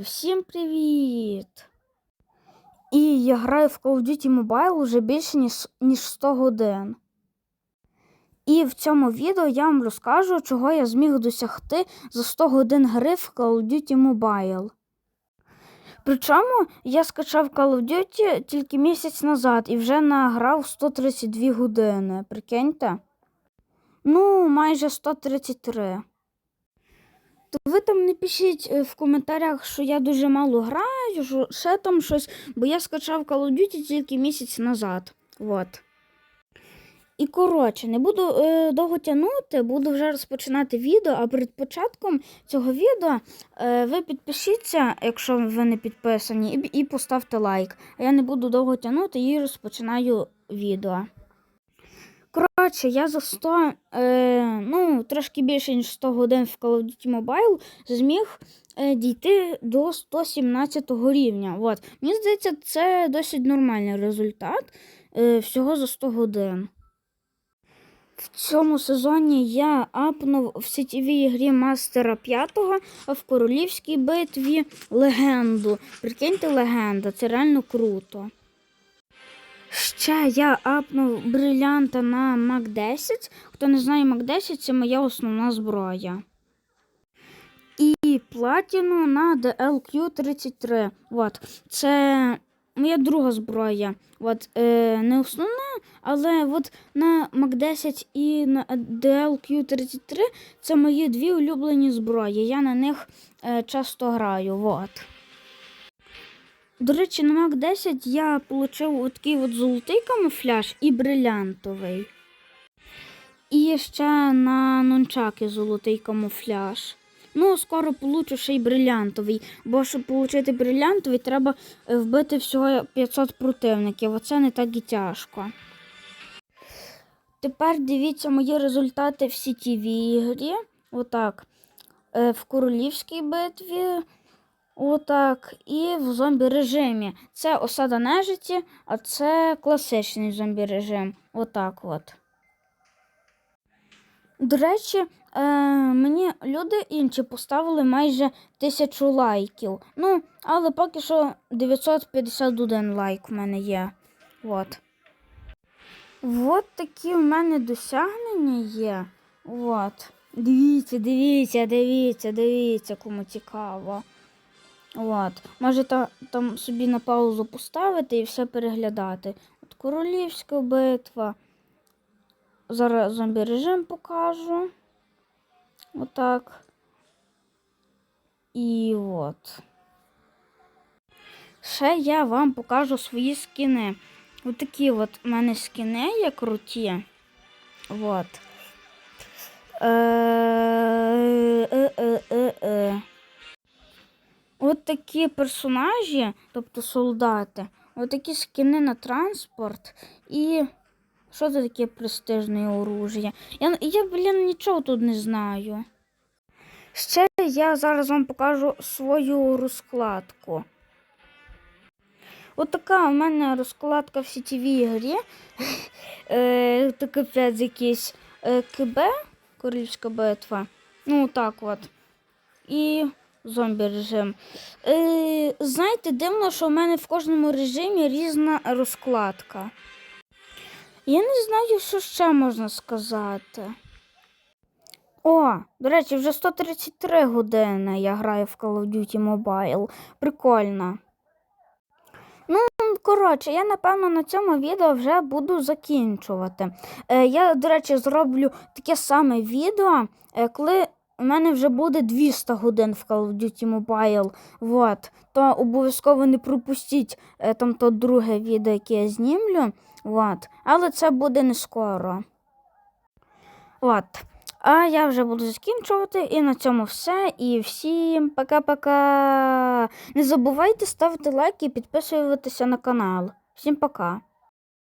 Всім привіт! І я граю в Call of Duty Mobile вже більше ніж, ніж 100 годин. І в цьому відео я вам розкажу, чого я зміг досягти за 100 годин гри в Call of Duty Mobile. Причому я скачав Call of Duty тільки місяць назад і вже награв 132 години. Прикиньте? Ну, майже 133. То ви там не пишіть е, в коментарях, що я дуже мало граю, що ще там щось, бо я скачав Call of Duty тільки місяць назад. Вот. І коротше, не буду е, довго тягнути, буду вже розпочинати відео, а перед початком цього відео е, ви підпишіться, якщо ви не підписані, і, і поставте лайк. А я не буду довго тягнути і розпочинаю відео. Коротше, я за 100, е, ну, трошки більше, ніж 100 годин в Call of Duty Mobile зміг е, дійти до 117 рівня. От. Мені здається, це досить нормальний результат е, всього за 100 годин. В цьому сезоні я апнув в сетєвій грі Мастера 5, а в королівській битві легенду. Прикиньте, легенда, це реально круто. Ще я апнув брилянта на Мак 10. Хто не знає, Мак 10 це моя основна зброя. І платіну на DLQ-33. От. Це моя друга зброя. От, е, не основна, але от на Мак 10 і на DLQ-33 це мої дві улюблені зброї. Я на них е, часто граю. От. До речі, на Мак 10 я отримав такий от золотий камуфляж і брилянтовий. І ще на нончаки золотий камуфляж. Ну, скоро получу ще й брилянтовий, бо щоб отримати брилянтовий, треба е, вбити всього 500 противників. Оце не так і тяжко. Тепер дивіться мої результати в сітєвій грі. Отак. Е, В королівській битві. Отак. І в зомбі режимі. Це осада нежиті, а це класичний зомбі режим. Отак от. До речі, е, мені люди інші поставили майже тисячу лайків. Ну, але поки що 951 лайк в мене є. От. От такі в мене досягнення є. От. Дивіться, дивіться, дивіться, дивіться, кому цікаво. От. Можете там собі на паузу поставити і все переглядати. От королівська битва. Зараз зомбі режим покажу. Отак. І от. Ще я вам покажу свої скини. Отакі от у мене скини є круті. От. Е-е-е-е-е. От такі персонажі, тобто солдати, от такі скини на транспорт і. Що це таке престижне оружие? Я, я, блін, нічого тут не знаю. Ще я зараз вам покажу свою розкладку. От така у мене розкладка в сітєвій грі. е, то капець якийсь е, КБ, королівська битва. Ну, так от. І зомбі режим. Е, знаєте, дивно, що в мене в кожному режимі різна розкладка. Я не знаю, що ще можна сказати. О, до речі, вже 133 години я граю в Call of Duty Mobile. Прикольно. Ну, коротше, я напевно на цьому відео вже буду закінчувати. Е, я, до речі, зроблю таке саме відео, е, коли у мене вже буде 200 годин в Call of Duty Mobile. Вот. То обов'язково не пропустіть е, там то друге відео, яке я знімлю. От. Але це буде не скоро. От. А я вже буду закінчувати. І на цьому все. І всім пока-пока. Не забувайте ставити лайки і підписуватися на канал. Всім пока.